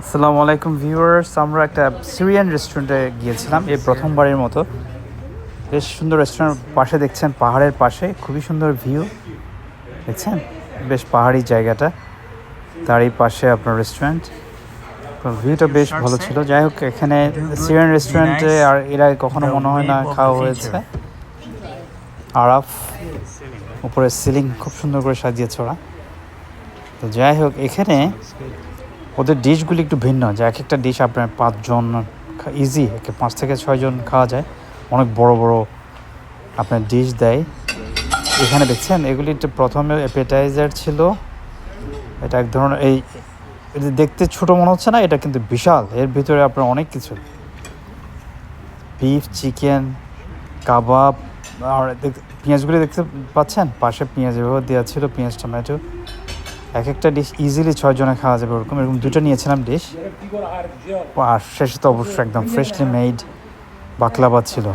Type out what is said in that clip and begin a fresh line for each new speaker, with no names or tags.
আসসালামু আলাইকুম ভিউয়ার্স, আমরা একটা সিরিয়ান রেস্টুরেন্টে গিয়েছিলাম, এই প্রথমবারের মতো। বেশ সুন্দর রেস্টুরেন্ট পাশে দেখছেন, পাহাড়ের পাশে, খুবই সুন্দর ভিউ দেখছেন? বেশ পাহাড়ি জায়গাটা, তারই পাশে আপনার রেস্টুরেন্ট ভিউটা বেশ ভালো ছিল। যাই হোক, এখানে সিরিয়ান রেস্টুরেন্টে আর এরা কখনো মনে হয় না খাওয়া হয়েছে। আরাফ উপরে সিলিং খুব সুন্দর করে সাজিয়েছে ওরা। তো যাই হোক, এখানে ওদের ডিশগুলি একটু ভিন্ন, যে এক একটা ডিশ আপনার পাঁচজন ইজি একে পাঁচ থেকে ছয়জন খাওয়া যায়। অনেক বড় বড় আপনার ডিশ দেয়। এখানে দেখছেন, এগুলি একটু প্রথমে অ্যাপেটাইজার ছিল। এটা এক ধরনের এই দেখতে ছোট মনে হচ্ছে না, এটা কিন্তু বিশাল। এর ভিতরে আপনার অনেক কিছু। বিফ চিকেন কাবাব আর পেঁয়াজগুলি দেখতে পাচ্ছেন? পাশে পেঁয়াজ এভাবে দেওয়া ছিল, পেঁয়াজ টমেটো এক একটা ডিশ ইজিলি ছয় জনে খাওয়া যাবে ওরকম। এরকম দুটো নিয়েছিলাম ডিশ আর শেষে তো অবশ্যই একদম ফ্রেশলি মেড বাকলাবাদ ছিল।